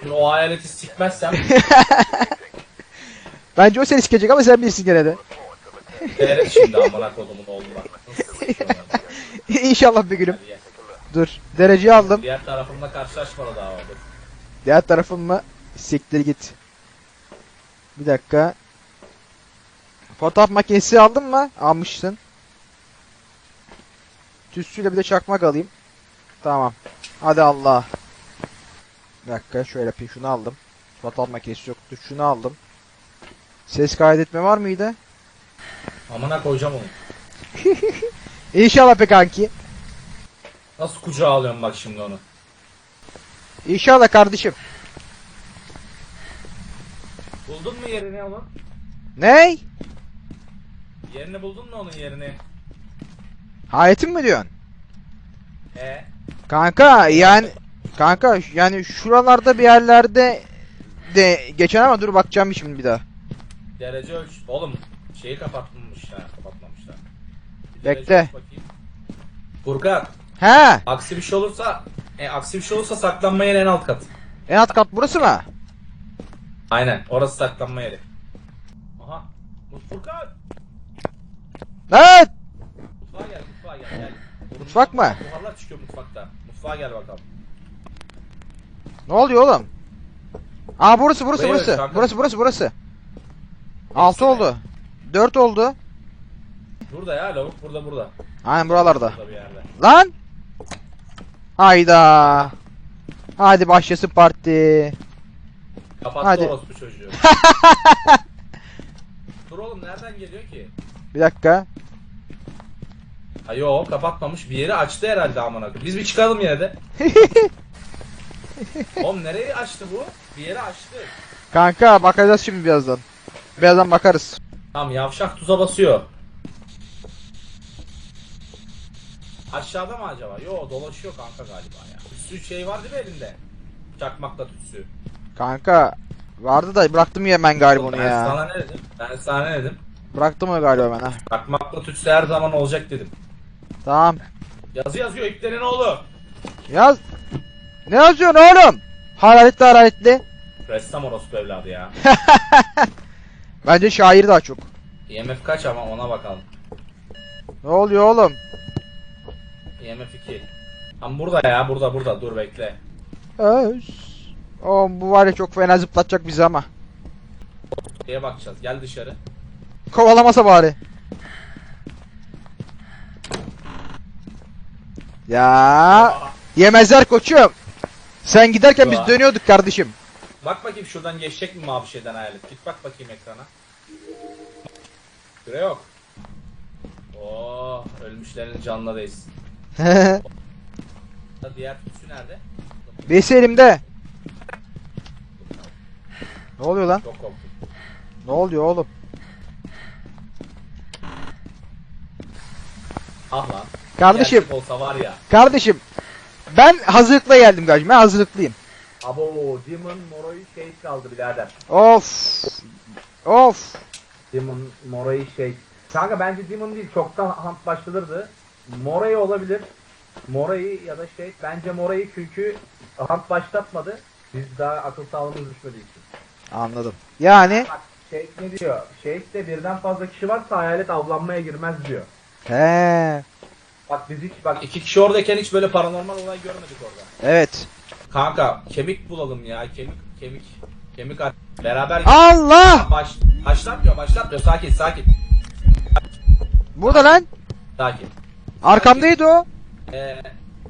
Şimdi o hayaleti sikmezsem Bence o seni sikecek ama sen bilirsin gene de. Değerim şimdi amına kodumun oğlu bak. Nasıl sıkıyorlar? İnşallah bir günüm. Dur. Dereceyi aldım. Diğer tarafımda karşılaşmalı daha vardır. Diğer tarafım mı? Siktir git. Bir dakika. Fotoğraf makinesi aldın mı? Almışsın. Tütsüyle bir de çakmak alayım. Tamam. Hadi Allah. Bir dakika şöyle yapayım. Şunu aldım. Fotoğraf makinesi yoktu. Şunu aldım. Ses kaydetme var mıydı? Amına koyacağım onu. İnşallah be kanki. Nasıl kucağa alıyorum bak şimdi onu. İnşallah kardeşim. Buldun mu yerini onun? Ney? Yerini buldun mu onun yerini? Hayetim mi diyorsun? E Kanka yani kanka yani şuralarda bir yerlerde de geçen ama dur bakacağım şimdi bir daha. derece ölç. Oğlum şeyi kapatmamış ha kapatmamışlar. Bir Bekle. Furkan He, aksi bir şey olursa e, aksi bir şey olursa saklanma yeri en alt kat. en alt kat burası mı? Aynen orası saklanma yeri. Aha. Furkan Evet. mutfağa gel mutfağa gel gel. Mutfak mı? Buharlar çıkıyor mutfakta. Mutfağa gel bakalım. Ne oluyor oğlum? Aa burası burası Buraya burası. kanka. Burası burası burası. 6 mi? oldu. 4 oldu. Burada ya lavuk burada burada. Aynen buralarda. Burada bir yerde. Lan! Hayda. Hadi başlasın parti. Kapattı Hadi. orospu çocuğu. Dur oğlum nereden geliyor ki? Bir dakika. Ha yo kapatmamış bir yeri açtı herhalde amına koyayım. Biz bir çıkalım yine de. Oğlum nereyi açtı bu? Bir yeri açtı. Kanka bakacağız şimdi birazdan. Birazdan bakarız. Tamam yavşak tuza basıyor. Aşağıda mı acaba? Yo dolaşıyor kanka galiba ya. Tütsü şey var değil mi elinde? Çakmakla tütsü. Kanka vardı da bıraktım ya ben galiba onu ben ya. sana ne dedim? Ben sana ne dedim? Bıraktım onu galiba ben ha. Çakmakla tütsü her zaman olacak dedim. Tamam. Yazı yazıyor iplerin oğlu. Yaz. Ne yazıyorsun oğlum? Hararetli hararetli. Ressam orospu evladı ya. Bence şair daha çok. IMF kaç ama ona bakalım. Ne oluyor oğlum? IMF 2. Tam burada ya burada burada dur bekle. Öz. Oğlum bu var ya çok fena zıplatacak bizi ama. Şeye bakacağız gel dışarı. Kovalamasa bari. Ya yemezler koçum. Sen giderken biz dönüyorduk kardeşim. Bak bakayım şuradan geçecek mi mavi şeyden hayalet. Git bak bakayım ekrana. Süre yok. Oo, ölmüşlerin canına değsin. Diğer tütsü nerede? Besi elimde. Ne oluyor lan? Çok korktum. Ne oluyor oğlum? Ah lan. Kardeşim, olsa var ya. kardeşim. Ben hazırlıkla geldim kardeşim. Ben hazırlıklıyım. Abo Demon Moro'yu şey kaldı birader. Of. Of. Demon Moro'yu şey. Kanka bence Demon değil çoktan hunt başlanırdı. Mora'yı olabilir. Mora'yı ya da şey bence Mora'yı çünkü hunt başlatmadı. Biz daha akıl sağlığımız düşmediği için. Anladım. Yani Bak şey ne diyor? Şeyde birden fazla kişi varsa hayalet avlanmaya girmez diyor. he. Bak biz hiç bak iki kişi oradayken hiç böyle paranormal olay görmedik orada. Evet. Kanka kemik bulalım ya kemik kemik kemik at. Beraber Allah! baş başlatmıyor başlatmıyor sakin sakin Burada lan. sakin. Arkamdaydı o. Ee,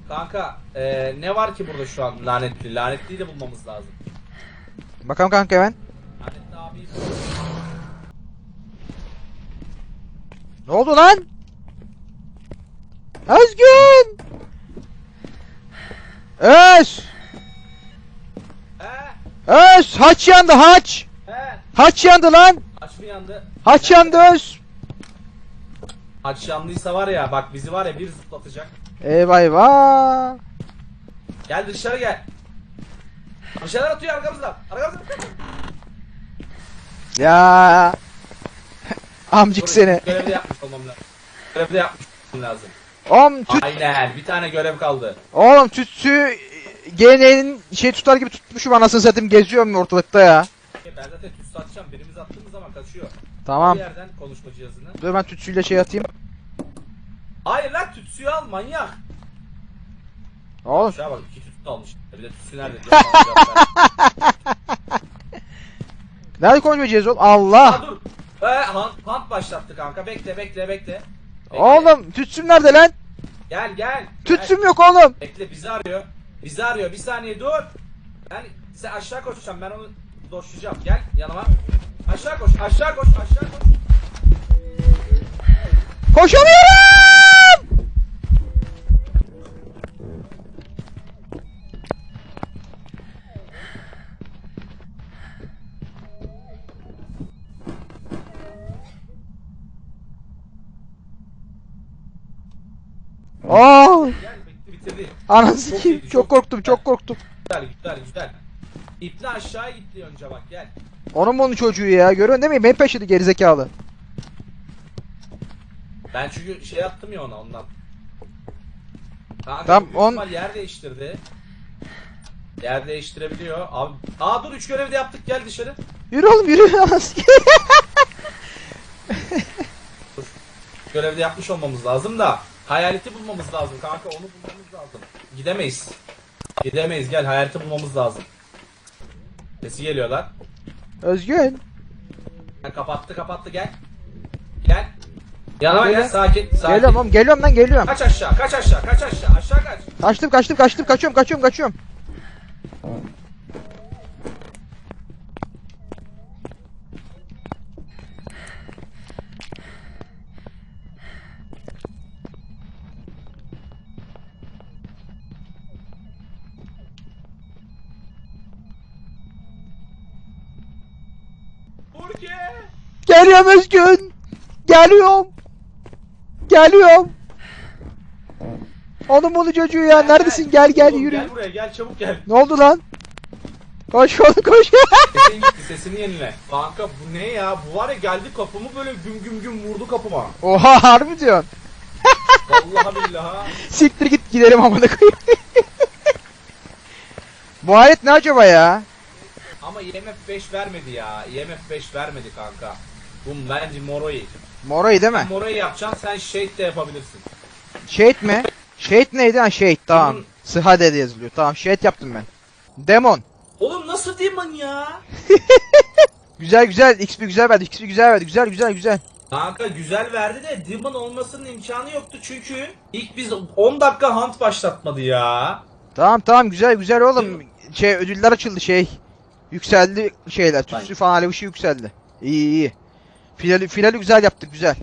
kanka ee, ne var ki burada şu an lanetli lanetliyi de bulmamız lazım. Bakalım kanka hemen. Lanetli abi Ne oldu lan? Özgün! Öz! He Öz! Haç yandı haç! he Haç yandı lan! aç mı yandı? Haç yandı öz! Aç yandıysa var ya bak bizi var ya bir zıplatacak. Eyvah eyvah! Gel dışarı gel. Bir şeyler atıyor arkamızdan. Arkamızdan. Ya Amcık Dur, seni. Görevi de yapmış olmam lazım. Görevi de yapmış olmam lazım. Oğlum tüt, Aynen bir tane görev kaldı. oğlum tütsü GN'nin şey tutar gibi tutmuşum anasını satayım geziyorum ortalıkta ya. Ben zaten tüs satacağım. Birimiz attığımız zaman kaçıyor. Tamam. Bir yerden konuşma cihazını. Dur ben tütsüyle şey atayım. Hayır lan tütsüyü al manyak. Oğlum Şuna bak iki tütsü almış. Bir de tütsü nerede nerede konuşmayacağız oğlum? Allah. Aa dur. Ee, hand, hand başlattı kanka. Bekle bekle bekle. Bekle. Oğlum tütsüm nerede lan? Gel gel. Tütsüm yok oğlum. Bekle bizi arıyor. Bizi arıyor. Bir saniye dur. Ben sen aşağı koşacağım. Ben onu doşlayacağım. Gel yanıma. Aşağı koş. Aşağı koş. Aşağı koş. Koşamıyorum. Aa, Gel bitti bitirdi. Anasını Çok Çok çok korktum, güzel. çok korktum. Güzel güzel güzel. İple aşağı gitti önce bak gel. Onun bunun çocuğu ya. Görüyorsun değil mi? Beni peşledi gerizekalı. Ben çünkü şey yaptım ya ona ondan. Kanka Tamam, on- yer değiştirdi. Yer değiştirebiliyor. Abi, aa dur üç görev de yaptık gel dışarı. Yürü oğlum yürü. Görevde yapmış olmamız lazım da hayaleti bulmamız lazım kanka onu bulmamız lazım. Gidemeyiz. Gidemeyiz gel hayaleti bulmamız lazım. Sesi geliyor lan. Özgün. Ha, kapattı kapattı gel. Gel. Yanıma Gel. sakin sakin. Geliyorum oğlum geliyorum lan geliyorum. Kaç aşağı kaç aşağı kaç aşağı aşağı kaç. Kaçtım kaçtım kaçtım kaçıyorum kaçıyorum kaçıyorum. Geliyorum Özgün. Geliyorum. Geliyorum. Onun bunu çocuğu ya. Neredesin? Gel gel Oğlum, yürü. Gel buraya gel çabuk gel. Ne oldu lan? Koş oğlum koş. Sesin gitti sesini yenile. Kanka bu ne ya? Bu var ya geldi kapımı böyle güm güm güm vurdu kapıma. Oha harbi diyorsun. Vallahi billahi. Siktir git gidelim amına koyayım. Bu alet ne acaba ya? Ama IMF 5 vermedi ya. IMF 5 vermedi kanka. Bu bence Moroi. Morayı değil mi? Moroi yapacaksın sen Shade de yapabilirsin. Shade mi? Shade neydi ha Shade tamam. Sıha dedi yazılıyor. Tamam Shade yaptım ben. Demon. Oğlum nasıl Demon ya? Güzel güzel XP güzel verdi. XP güzel verdi. Güzel güzel güzel. Kanka güzel verdi de Demon olmasının imkanı yoktu çünkü ilk biz 10 dakika hunt başlatmadı ya. Tamam tamam güzel güzel oğlum. Şey ödüller açıldı şey. Yükseldi şeyler. Tütsü falan alev ışığı yükseldi. İyi iyi. Finali, finali güzel yaptık güzel.